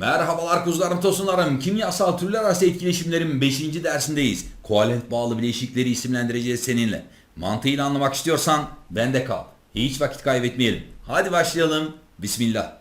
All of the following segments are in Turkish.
Merhabalar kuzularım tosunlarım. Kimyasal türler arası etkileşimlerin 5. dersindeyiz. Kovalent bağlı bileşikleri isimlendireceğiz seninle. Mantığıyla anlamak istiyorsan bende kal. Hiç vakit kaybetmeyelim. Hadi başlayalım. Bismillah.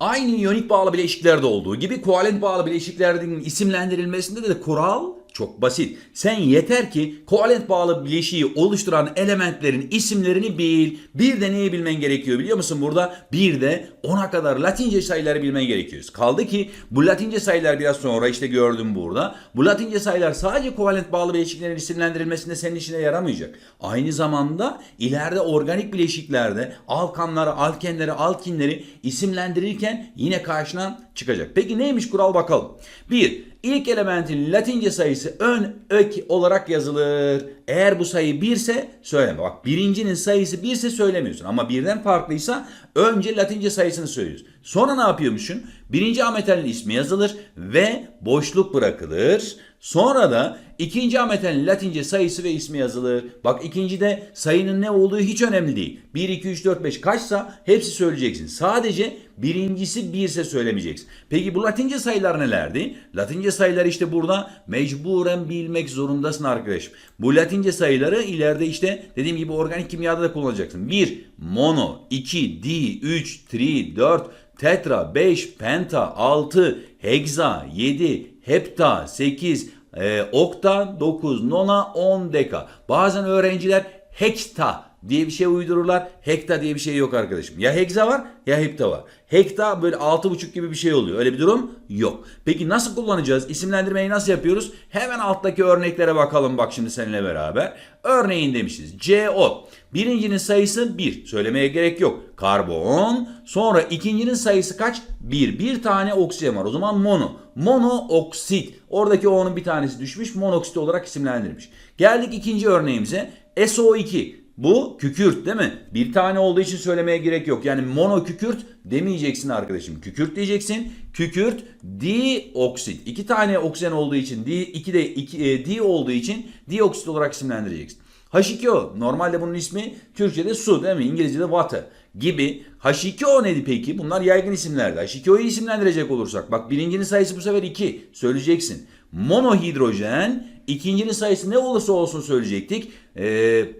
Aynı iyonik bağlı bileşiklerde olduğu gibi kovalent bağlı bileşiklerin isimlendirilmesinde de kural çok basit. Sen yeter ki kovalent bağlı bileşiği oluşturan elementlerin isimlerini bil. Bir de neyi bilmen gerekiyor biliyor musun burada? Bir de 10'a kadar Latince sayıları bilmen gerekiyor. Kaldı ki bu Latince sayılar biraz sonra işte gördüm burada. Bu Latince sayılar sadece kovalent bağlı bileşiklerin isimlendirilmesinde senin işine yaramayacak. Aynı zamanda ileride organik bileşiklerde alkanları, alkenleri, alkinleri isimlendirirken yine karşına çıkacak. Peki neymiş kural bakalım. Bir, ilk elementin Latince sayısı ön ök olarak yazılır. Eğer bu sayı 1 ise söyleme. Bak birincinin sayısı 1 ise söylemiyorsun. Ama birden farklıysa önce Latince sayısını söylüyorsun. Sonra ne yapıyormuşsun? Birinci ametalin ismi yazılır ve boşluk bırakılır. Sonra da ikinci ametalin Latince sayısı ve ismi yazılır. Bak ikincide sayının ne olduğu hiç önemli değil. 1, 2, 3, 4, 5 kaçsa hepsi söyleyeceksin. Sadece birincisi 1 ise söylemeyeceksin. Peki bu Latince sayılar nelerdi? Latince sayılar işte burada mecburen bilmek zorundasın arkadaşım. Bu Latince sayıları ileride işte dediğim gibi organik kimyada da kullanacaksın. 1 mono, 2 di, 3 tri, 4 tetra, 5 penta, 6 heksa, 7 hepta, 8 e, okta, 9 nona, 10 deka. Bazen öğrenciler hekta diye bir şey uydururlar. Hekta diye bir şey yok arkadaşım. Ya heksa var ya hepta var. Hekta böyle 6,5 gibi bir şey oluyor. Öyle bir durum yok. Peki nasıl kullanacağız? İsimlendirmeyi nasıl yapıyoruz? Hemen alttaki örneklere bakalım bak şimdi seninle beraber. Örneğin demişiz. CO. Birincinin sayısı 1. Söylemeye gerek yok. Karbon. Sonra ikincinin sayısı kaç? 1. Bir tane oksijen var. O zaman mono. Monooksit. Oradaki O'nun bir tanesi düşmüş. Monoksit olarak isimlendirilmiş. Geldik ikinci örneğimize. SO2. Bu kükürt değil mi? Bir tane olduğu için söylemeye gerek yok. Yani monokükürt demeyeceksin arkadaşım. Kükürt diyeceksin. Kükürt dioksit. İki tane oksijen olduğu için, di, iki de iki, e, di olduğu için dioksit olarak isimlendireceksin. H2O. Normalde bunun ismi Türkçe'de su değil mi? İngilizce'de water gibi. H2O neydi peki? Bunlar yaygın isimlerdi. H2O'yu isimlendirecek olursak. Bak birincinin sayısı bu sefer 2. Söyleyeceksin. Monohidrojen. ikincinin sayısı ne olursa olsun söyleyecektik. Eee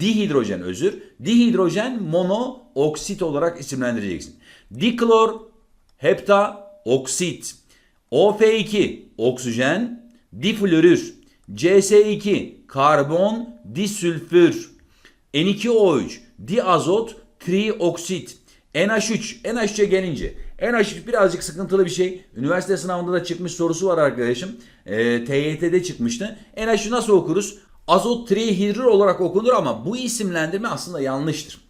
dihidrojen özür. Dihidrojen monooksit olarak isimlendireceksin. Diklor hepta oksit. OF2 oksijen diflorür. CS2 karbon disülfür. N2O3 diazot trioksit. NH3 NH3'e gelince NH3 birazcık sıkıntılı bir şey. Üniversite sınavında da çıkmış sorusu var arkadaşım. E, TYT'de çıkmıştı. NH3'ü nasıl okuruz? Azot trihidrür olarak okunur ama bu isimlendirme aslında yanlıştır.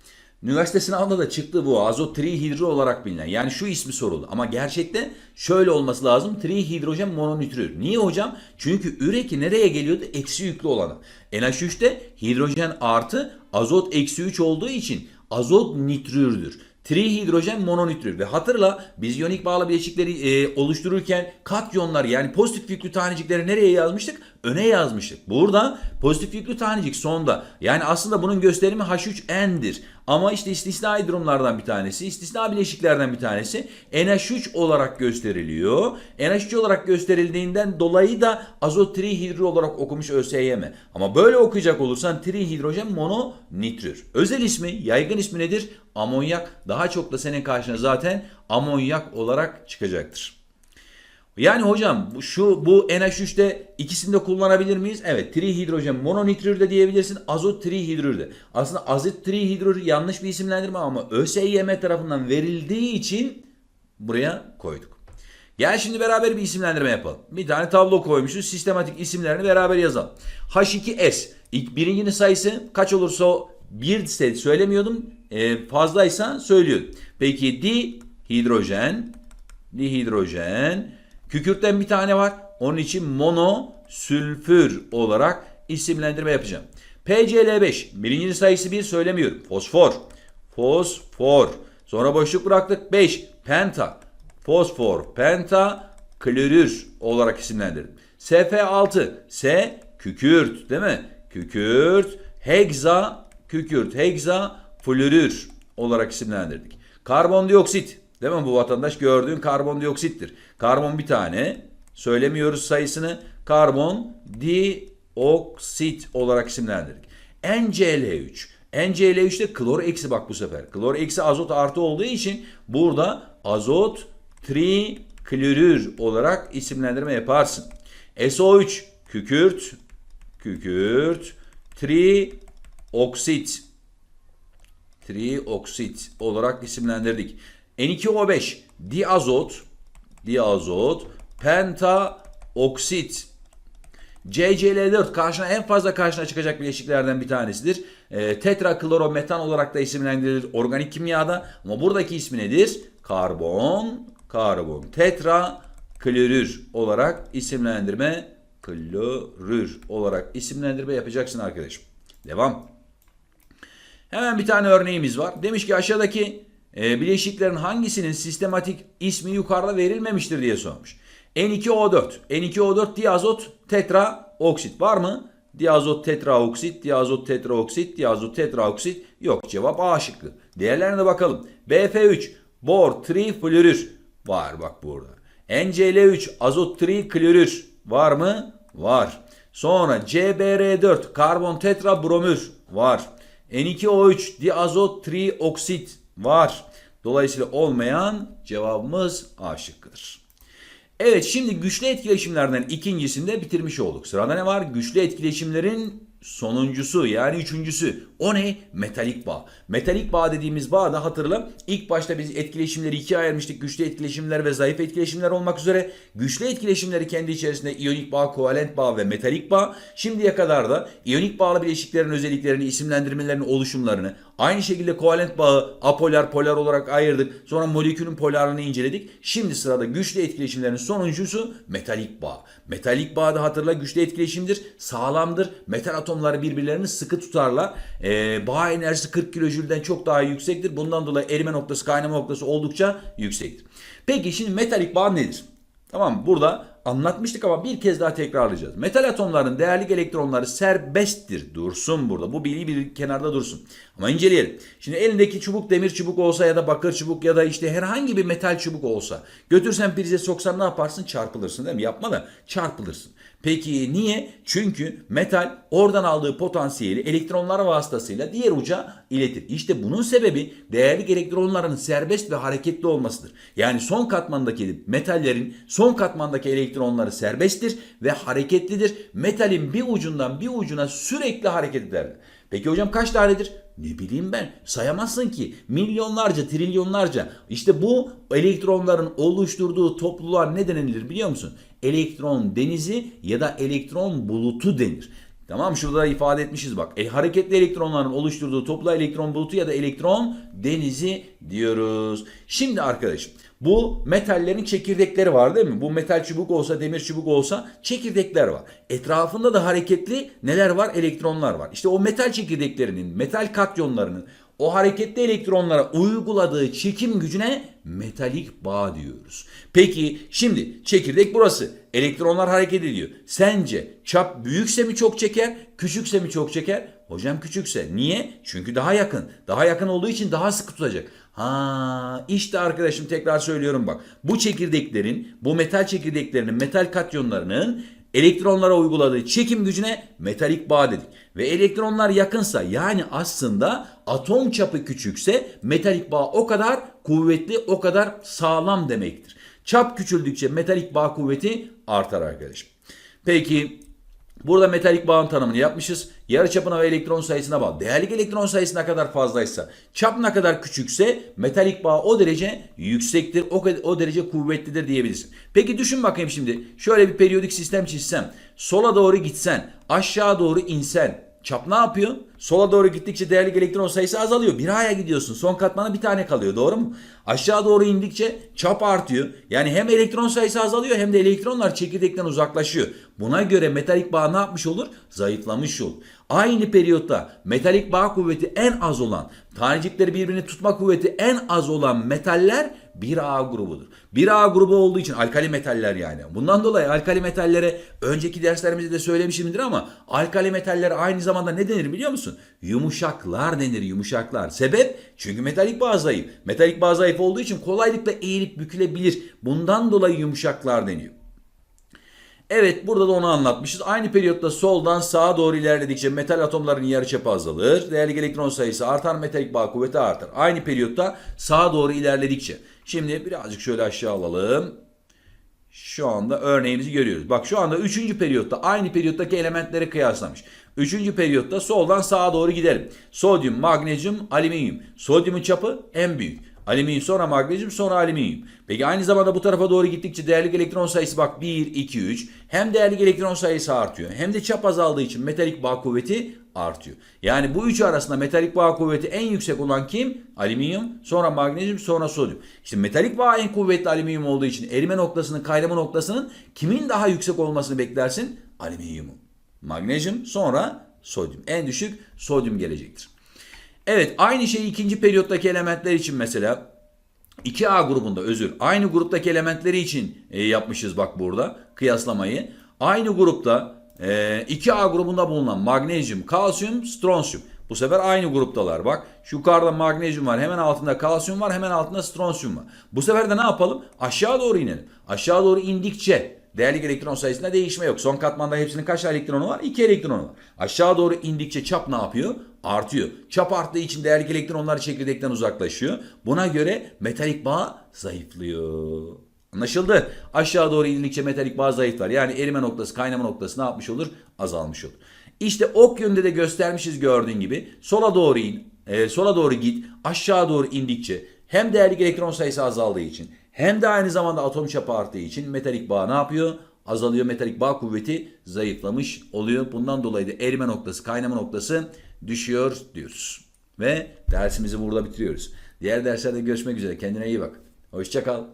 Üniversite sınavında da çıktı bu azot trihidrür olarak bilinen. Yani şu ismi soruldu. Ama gerçekte şöyle olması lazım. Trihidrojen mononitrür. Niye hocam? Çünkü üreki nereye geliyordu? Eksi yüklü olana. NH3'te hidrojen artı azot eksi 3 olduğu için azot nitrürdür. Trihidrojen mononitrür ve hatırla biz iyonik bağlı bileşikleri e, oluştururken katyonlar yani pozitif yüklü tanecikleri nereye yazmıştık? Öne yazmıştık. Burada pozitif yüklü tanecik sonda. Yani aslında bunun gösterimi H3N'dir. Ama işte istisnai durumlardan bir tanesi, istisna bileşiklerden bir tanesi NH3 olarak gösteriliyor. NH3 olarak gösterildiğinden dolayı da azot trihidrür olarak okumuş ÖSYM. Ama böyle okuyacak olursan trihidrojen mononitrür. Özel ismi, yaygın ismi nedir? Amonyak. Daha çok da senin karşına zaten amonyak olarak çıkacaktır. Yani hocam bu- şu bu NH3'te ikisini de kullanabilir miyiz? Evet. Trihidrojen mononitrür de diyebilirsin. Azot trihidrür de. Aslında azot trihidrür yanlış bir isimlendirme ama ÖSYM tarafından verildiği için buraya koyduk. Gel şimdi beraber bir isimlendirme yapalım. Bir tane tablo koymuşuz. Sistematik isimlerini beraber yazalım. H2S. İlk birincinin sayısı kaç olursa bir ise söylemiyordum. Ee, fazlaysa söylüyordum. Peki dihidrojen dihidrojen. Kükürtten bir tane var. Onun için monosülfür olarak isimlendirme yapacağım. PCl5. Birincinin sayısı 1 söylemiyorum. Fosfor. Fosfor. Sonra boşluk bıraktık. 5. Penta. Fosfor. Penta. Klorür olarak isimlendirdim. SF6. S. Kükürt. Değil mi? Kükürt. Heksa. kükürt, hegza, florür olarak isimlendirdik. Karbondioksit. Değil mi bu vatandaş gördüğün karbondioksittir. Karbon bir tane. Söylemiyoruz sayısını. Karbon dioksit olarak isimlendirdik. NCl3. NCl3 de klor eksi bak bu sefer. Klor eksi azot artı olduğu için burada azot triklorür olarak isimlendirme yaparsın. SO3 kükürt kükürt trioksit trioksit olarak isimlendirdik. N2O5 diazot diazot pentaoksit CCl4 karşına en fazla karşına çıkacak bileşiklerden bir tanesidir. E, tetraklorometan olarak da isimlendirilir organik kimyada. Ama buradaki ismi nedir? Karbon, karbon, tetra, klorür olarak isimlendirme, klorür olarak isimlendirme yapacaksın arkadaşım. Devam. Hemen bir tane örneğimiz var. Demiş ki aşağıdaki e, bileşiklerin hangisinin sistematik ismi yukarıda verilmemiştir diye sormuş. N2O4. N2O4 diazot tetraoksit var mı? Diazot tetraoksit, diazot tetraoksit, diazot tetraoksit yok. Cevap A şıkkı. Diğerlerine bakalım. BF3 bor triflorür var bak burada. NCl3 azot triklorür var mı? Var. Sonra CBR4 karbon tetrabromür var. N2O3 diazot trioksit var. Dolayısıyla olmayan cevabımız A şıkkıdır. Evet şimdi güçlü etkileşimlerden ikincisinde bitirmiş olduk. Sırada ne var? Güçlü etkileşimlerin sonuncusu yani üçüncüsü. O ne? Metalik bağ. Metalik bağ dediğimiz bağda hatırla ilk başta biz etkileşimleri ikiye ayırmıştık. Güçlü etkileşimler ve zayıf etkileşimler olmak üzere. Güçlü etkileşimleri kendi içerisinde iyonik bağ, kovalent bağ ve metalik bağ. Şimdiye kadar da iyonik bağlı bileşiklerin özelliklerini, isimlendirmelerini, oluşumlarını, aynı şekilde kovalent bağı apolar, polar olarak ayırdık. Sonra molekülün polarını inceledik. Şimdi sırada güçlü etkileşimlerin sonuncusu metalik bağ. Metalik bağ da hatırla güçlü etkileşimdir, sağlamdır. Metal atomları birbirlerini sıkı tutarlar. Ee, bağ enerjisi 40 kilojülden çok daha yüksektir. Bundan dolayı erime noktası, kaynama noktası oldukça yüksektir. Peki şimdi metalik bağ nedir? Tamam? Burada anlatmıştık ama bir kez daha tekrarlayacağız. Metal atomların değerli elektronları serbesttir. Dursun burada. Bu bilgi bir kenarda dursun. Ama inceleyelim. Şimdi elindeki çubuk demir çubuk olsa ya da bakır çubuk ya da işte herhangi bir metal çubuk olsa götürsen prize soksan ne yaparsın? Çarpılırsın değil mi? Yapma da çarpılırsın. Peki niye? Çünkü metal oradan aldığı potansiyeli elektronlar vasıtasıyla diğer uca iletir. İşte bunun sebebi değerli elektronların serbest ve hareketli olmasıdır. Yani son katmandaki metallerin son katmandaki elektronları serbesttir ve hareketlidir. Metalin bir ucundan bir ucuna sürekli hareket ederler. Peki hocam kaç tanedir? Ne bileyim ben sayamazsın ki milyonlarca trilyonlarca işte bu elektronların oluşturduğu topluluğa ne denilir biliyor musun? Elektron denizi ya da elektron bulutu denir. Tamam şurada da ifade etmişiz bak. E, hareketli elektronların oluşturduğu toplu elektron bulutu ya da elektron denizi diyoruz. Şimdi arkadaşım bu metallerin çekirdekleri var değil mi? Bu metal çubuk olsa demir çubuk olsa çekirdekler var. Etrafında da hareketli neler var? Elektronlar var. İşte o metal çekirdeklerinin, metal katyonlarının o hareketli elektronlara uyguladığı çekim gücüne metalik bağ diyoruz. Peki şimdi çekirdek burası. Elektronlar hareket ediyor. Sence çap büyükse mi çok çeker, küçükse mi çok çeker? Hocam küçükse. Niye? Çünkü daha yakın. Daha yakın olduğu için daha sıkı tutacak. Ha işte arkadaşım tekrar söylüyorum bak. Bu çekirdeklerin, bu metal çekirdeklerinin, metal katyonlarının elektronlara uyguladığı çekim gücüne metalik bağ dedik. Ve elektronlar yakınsa yani aslında atom çapı küçükse metalik bağ o kadar kuvvetli, o kadar sağlam demektir. Çap küçüldükçe metalik bağ kuvveti artar arkadaşım. Peki Burada metalik bağın tanımını yapmışız. Yarı çapına ve elektron sayısına bağlı. Değerli elektron sayısı ne kadar fazlaysa, çap ne kadar küçükse metalik bağ o derece yüksektir, o, o derece kuvvetlidir diyebilirsin. Peki düşün bakayım şimdi. Şöyle bir periyodik sistem çizsem, sola doğru gitsen, aşağı doğru insen, Çap ne yapıyor? Sola doğru gittikçe değerli elektron sayısı azalıyor. Bir aya gidiyorsun. Son katmana bir tane kalıyor. Doğru mu? Aşağı doğru indikçe çap artıyor. Yani hem elektron sayısı azalıyor hem de elektronlar çekirdekten uzaklaşıyor. Buna göre metalik bağ ne yapmış olur? Zayıflamış olur. Aynı periyotta metalik bağ kuvveti en az olan, tanecikleri birbirini tutma kuvveti en az olan metaller 1A grubudur. 1A grubu olduğu için alkali metaller yani. Bundan dolayı alkali metallere önceki derslerimizde de söylemişimdir ama alkali metaller aynı zamanda ne denir biliyor musun? Yumuşaklar denir yumuşaklar. Sebep? Çünkü metalik bağ zayıf. Metalik bağ zayıf olduğu için kolaylıkla eğilip bükülebilir. Bundan dolayı yumuşaklar deniyor. Evet burada da onu anlatmışız. Aynı periyotta soldan sağa doğru ilerledikçe metal atomlarının yarıçapı azalır. Değerli elektron sayısı artar, metalik bağ kuvveti artar. Aynı periyotta sağa doğru ilerledikçe. Şimdi birazcık şöyle aşağı alalım. Şu anda örneğimizi görüyoruz. Bak şu anda 3. periyotta aynı periyottaki elementleri kıyaslamış. 3. periyotta soldan sağa doğru gidelim. Sodyum, magnezyum, alüminyum. Sodyumun çapı en büyük. Alüminyum sonra magnezyum sonra alüminyum. Peki aynı zamanda bu tarafa doğru gittikçe değerli elektron sayısı bak 1, 2, 3. Hem değerli elektron sayısı artıyor hem de çap azaldığı için metalik bağ kuvveti artıyor. Yani bu üçü arasında metalik bağ kuvveti en yüksek olan kim? Alüminyum, sonra magnezyum, sonra sodyum. İşte metalik bağ en kuvvetli alüminyum olduğu için erime noktasının, kaynama noktasının kimin daha yüksek olmasını beklersin? Alüminyumun. Magnezyum, sonra sodyum. En düşük sodyum gelecektir. Evet aynı şeyi ikinci periyottaki elementler için mesela 2A grubunda özür aynı gruptaki elementleri için e, yapmışız bak burada kıyaslamayı. Aynı grupta e, 2A grubunda bulunan magnezyum, kalsiyum, stronsiyum. Bu sefer aynı gruptalar bak. Şu yukarıda magnezyum var, hemen altında kalsiyum var, hemen altında stronsiyum var. Bu sefer de ne yapalım? Aşağı doğru inelim. Aşağı doğru indikçe değerli elektron sayısında değişme yok. Son katmanda hepsinin kaç elektronu var? 2 elektronu var. Aşağı doğru indikçe çap ne yapıyor? Artıyor. Çap arttığı için değerli elektronlar çekirdekten uzaklaşıyor. Buna göre metalik bağ zayıflıyor. Anlaşıldı. Aşağı doğru indikçe metalik bağ zayıflar. Yani erime noktası, kaynama noktası ne yapmış olur? Azalmış olur. İşte ok yönünde de göstermişiz gördüğün gibi. Sola doğru in, e, sola doğru git. Aşağı doğru indikçe hem değerli elektron sayısı azaldığı için hem de aynı zamanda atom çapı arttığı için metalik bağ ne yapıyor? Azalıyor. Metalik bağ kuvveti zayıflamış oluyor. Bundan dolayı da erime noktası, kaynama noktası düşüyor diyoruz. Ve dersimizi burada bitiriyoruz. Diğer derslerde görüşmek üzere. Kendine iyi bak. Hoşça kal.